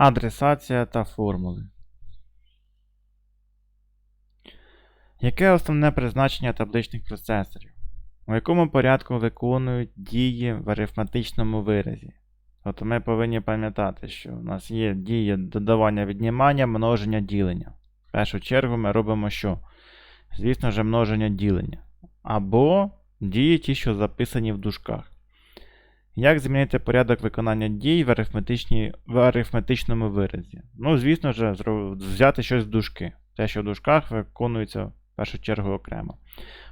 Адресація та формули. Яке основне призначення табличних процесорів? У якому порядку виконують дії в арифметичному виразі? Тобто ми повинні пам'ятати, що у нас є дії додавання віднімання, множення ділення. В першу чергу ми робимо що? Звісно ж, множення ділення. Або дії ті, що записані в дужках. Як змінити порядок виконання дій в, в арифметичному виразі? Ну, звісно ж, взяти щось в дужки. Те, що в дужках виконується в першу чергу окремо.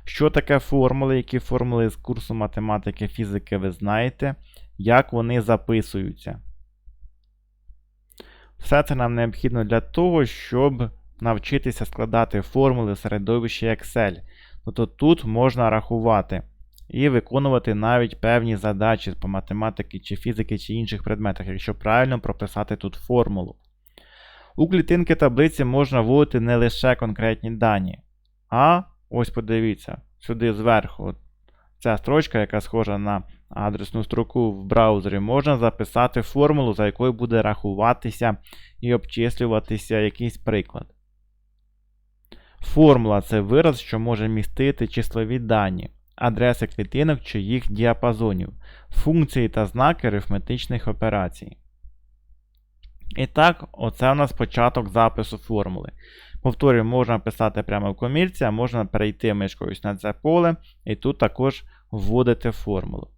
Що таке формули? Які формули з курсу математики, фізики ви знаєте? Як вони записуються? Все це нам необхідно для того, щоб навчитися складати формули в середовищі Excel. Тобто тут можна рахувати і виконувати навіть певні задачі по математики чи фізики чи інших предметах, якщо правильно прописати тут формулу. У клітинки таблиці можна вводити не лише конкретні дані, а ось подивіться, сюди зверху, ця строчка, яка схожа на адресну строку в браузері, можна записати формулу, за якою буде рахуватися і обчислюватися якийсь приклад. Формула це вираз, що може містити числові дані, адреси клітинок чи їх діапазонів, функції та знаки арифметичних операцій. І так, оце у нас початок запису формули. Повторюю, можна писати прямо в комірці, а можна перейти мишкою на це поле і тут також вводити формулу.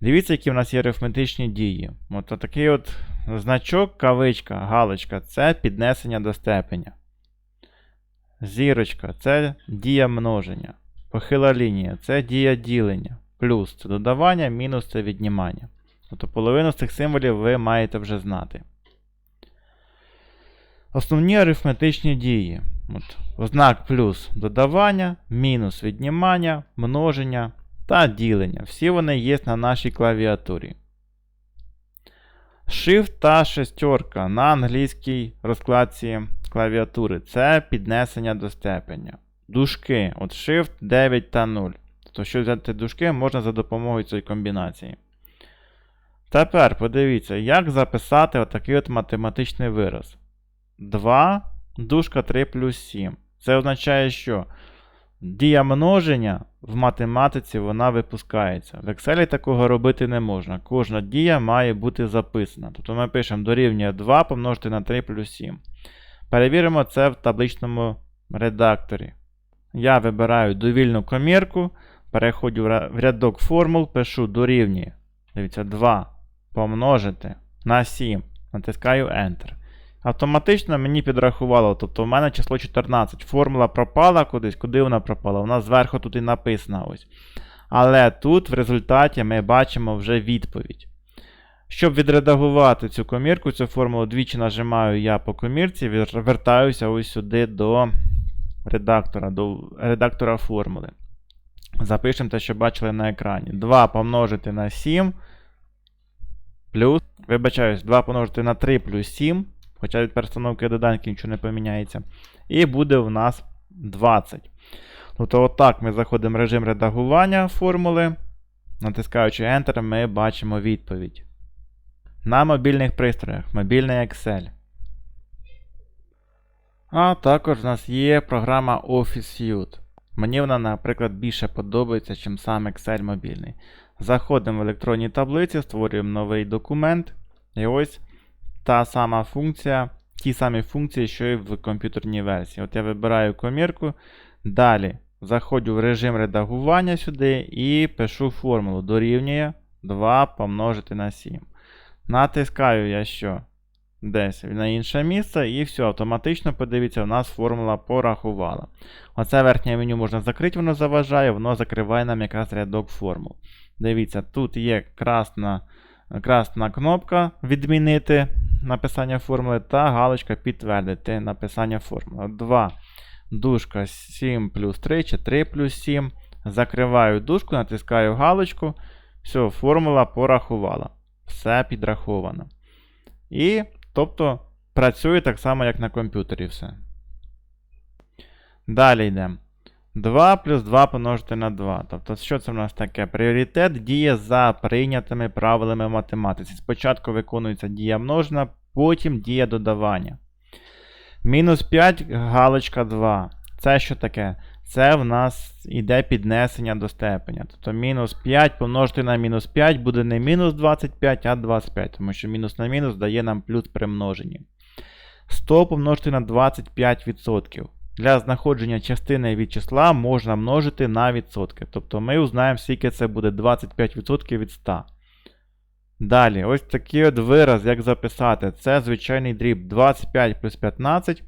Дивіться, які в нас є арифметичні дії. От такий от значок, кавичка, галочка це піднесення до степеня. Зірочка це дія множення. Похила лінія це дія ділення. Плюс це додавання, мінус це віднімання. Тобто половину з цих символів ви маєте вже знати. Основні арифметичні дії. От, Ознак плюс додавання, мінус віднімання, множення та ділення. Всі вони є на нашій клавіатурі. Shift та шестерка на англійській розкладці клавіатури це піднесення до степеня. Дужки. От Shift 9 та 0. Тобто, щоб взяти дужки, можна за допомогою цієї комбінації. Тепер подивіться, як записати отакий от математичний вираз. 2 дужка 3 плюс 7. Це означає, що дія множення в математиці вона випускається. В Excel такого робити не можна. Кожна дія має бути записана. Тобто ми пишемо дорівнює 2 помножити на 3 плюс 7. Перевіримо це в табличному редакторі. Я вибираю довільну комірку, переходжу в рядок формул, пишу дорівнює. Дивіться, 2 помножити на 7. Натискаю Enter. Автоматично мені підрахувало, тобто в мене число 14. Формула пропала кудись, куди вона пропала? Вона зверху тут і написана ось. Але тут в результаті ми бачимо вже відповідь. Щоб відредагувати цю комірку, цю формулу двічі нажимаю я по комірці, вер- вертаюся ось сюди до редактора, до редактора формули. Запишемо те, що бачили на екрані. 2 помножити на 7 плюс. Вибачаюсь, 2 помножити на 3 плюс 7. Хоча від перестановки доданки нічого не поміняється. І буде в нас 20. Тобто, отак ми заходимо в режим редагування формули. Натискаючи Enter, ми бачимо відповідь. На мобільних пристроях. Мобільний Excel. А також в нас є програма Office Suite. Мені вона, наприклад, більше подобається, ніж сам Excel мобільний. Заходимо в електронні таблиці, створюємо новий документ. І ось та сама функція, ті самі функції, що і в комп'ютерній версії. От я вибираю комірку. Далі заходжу в режим редагування сюди і пишу формулу. Дорівнює 2 помножити на 7. Натискаю я що? Десь на інше місце, і все, автоматично, подивіться, у нас формула порахувала. Оце верхнє меню можна закрити, воно заважає, воно закриває нам якраз рядок формул. Дивіться, тут є красна, красна кнопка відмінити написання формули та галочка підтвердити написання формули. 2 дужка 7 плюс 3 чи 3 плюс 7. Закриваю дужку, натискаю галочку. Все, формула порахувала. Все підраховано. І, тобто, працює так само, як на комп'ютері все. Далі йдемо. 2 плюс 2 помножити на 2. Тобто, що це в нас таке? Пріоритет діє за прийнятими правилами математиці. Спочатку виконується дія множена, Потім дія додавання. Мінус 5 галочка 2. Це що таке? Це в нас іде піднесення до степеня. Тобто мінус 5 помножити на мінус 5 буде не мінус 25, а 25, тому що мінус на мінус дає нам плюс при множенні. 100 помножити на 25%. Для знаходження частини від числа можна множити на відсотки. Тобто ми узнаємо, скільки це буде 25% від 100. Далі, ось такий от вираз, як записати. Це звичайний дріб 25 плюс 15 е,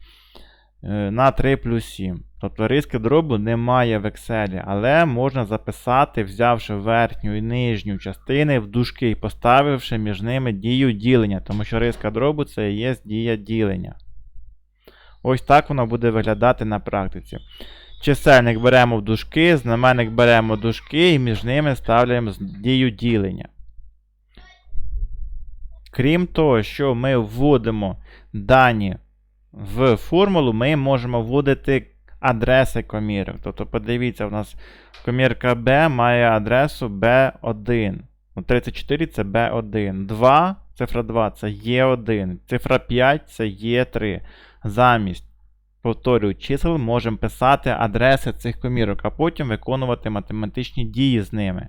на 3 плюс 7. Тобто риски дробу немає в Excel, але можна записати, взявши верхню і нижню частини в дужки і поставивши між ними дію ділення, тому що риска дробу це і є дія ділення. Ось так воно буде виглядати на практиці. Чисельник беремо в дужки, знаменник беремо в дужки і між ними ставляємо дію ділення. Крім того, що ми вводимо дані в формулу, ми можемо вводити адреси комірок. Тобто, подивіться, у нас комірка B має адресу B1. Ну, 34 це B1. 2, цифра 2 це E1. Цифра 5 це E3. Замість, повторюю, чисел можемо писати адреси цих комірок, а потім виконувати математичні дії з ними.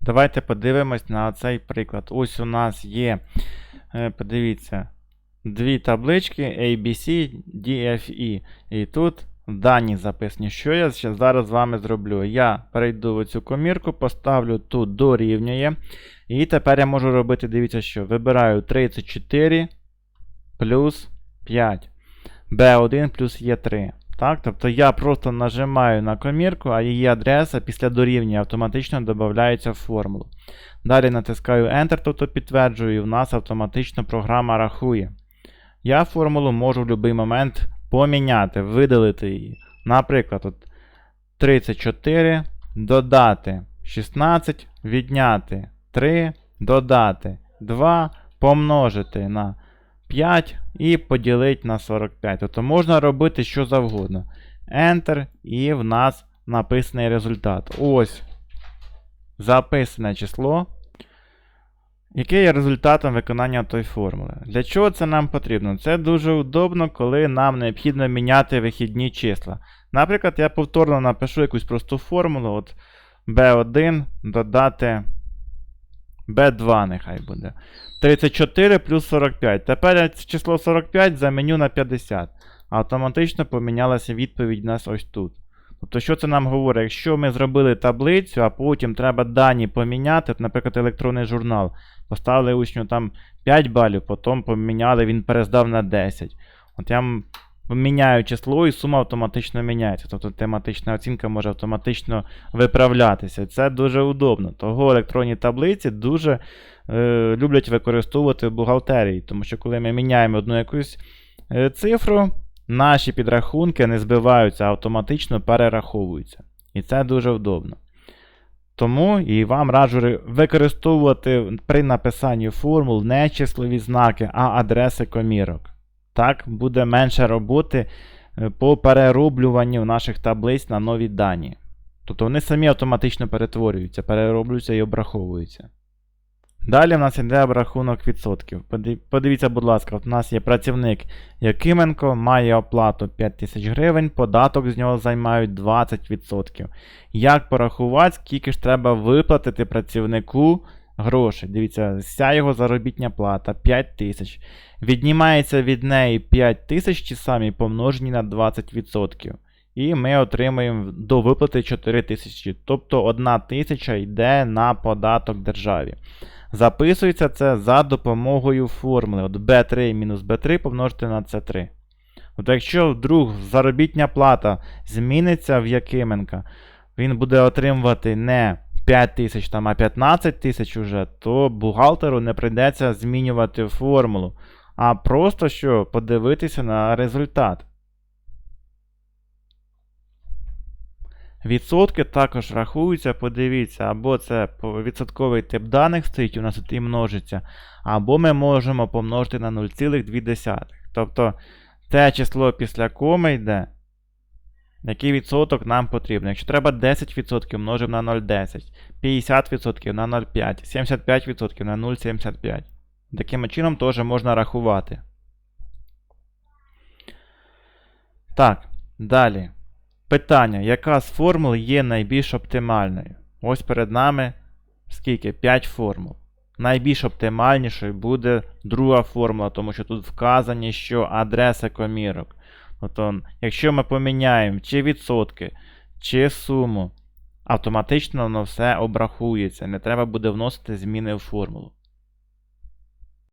Давайте подивимось на цей приклад. Ось у нас є, е, подивіться, дві таблички ABC, DFE. І тут дані записані. Що я зараз з вами зроблю? Я перейду в цю комірку, поставлю тут дорівнює. І тепер я можу робити, дивіться, що вибираю 34 плюс 5. B1 плюс Е3. Так? Тобто я просто нажимаю на комірку, а її адреса після дорівнює автоматично додається в формулу. Далі натискаю Enter, тобто підтверджую, і в нас автоматично програма рахує. Я формулу можу в будь-який момент поміняти, видалити її. Наприклад, от 34 додати 16, відняти 3, додати 2, помножити на 5 і поділити на 45. Тобто можна робити що завгодно. Enter, і в нас написаний результат. Ось записане число. Яке є результатом виконання тої формули? Для чого це нам потрібно? Це дуже удобно, коли нам необхідно міняти вихідні числа. Наприклад, я повторно напишу якусь просту формулу. От B1 додати B2 нехай буде. 34 плюс 45. Тепер я число 45 заміню на 50. Автоматично помінялася відповідь у нас ось тут. Тобто, що це нам говорить? Якщо ми зробили таблицю, а потім треба дані поміняти, наприклад, електронний журнал, поставили учню там 5 балів, потім поміняли, він перездав на 10. От я міняю число і сума автоматично міняється. Тобто тематична оцінка може автоматично виправлятися. Це дуже удобно. Того електронні таблиці дуже е, люблять використовувати в бухгалтерії, тому що коли ми міняємо одну якусь е, цифру, наші підрахунки не збиваються, а автоматично перераховуються. І це дуже удобно. Тому і вам раджу використовувати при написанні формул не числові знаки, а адреси комірок. Так буде менше роботи е, по перероблюванню наших таблиць на нові дані. Тобто вони самі автоматично перетворюються, перероблюються і обраховуються. Далі в нас йде обрахунок відсотків. Подивіться, будь ласка, от у нас є працівник Якименко, має оплату 5000 гривень, податок з нього займають 20%. Як порахувати, скільки ж треба виплатити працівнику грошей? Дивіться, вся його заробітня плата 5000. Віднімається від неї 5000 ті самі помножені на 20%. І ми отримуємо до виплати 4000. Тобто 1000 йде на податок державі. Записується це за допомогою формули. От B3 мінус B3 помножити на C3. От якщо вдруг заробітня плата зміниться в Якименка, він буде отримувати не 5 тисяч, а 15 тисяч уже, то бухгалтеру не прийдеться змінювати формулу, а просто що подивитися на результат. Відсотки також рахуються, подивіться, або це відсотковий тип даних стоїть, у нас тут і множиться, або ми можемо помножити на 0,2. Тобто те число після коми йде, який відсоток нам потрібен. Якщо треба 10%, множимо на 0,10, 50% на 0,5, 75% на 0,75. Таким чином теж можна рахувати. Так, далі. Питання, яка з формул є найбільш оптимальною? Ось перед нами скільки? 5 формул. Найбільш оптимальнішою буде друга формула, тому що тут вказані, що адреса комірок. Тобто, якщо ми поміняємо чи відсотки, чи суму, автоматично воно все обрахується. Не треба буде вносити зміни в формулу.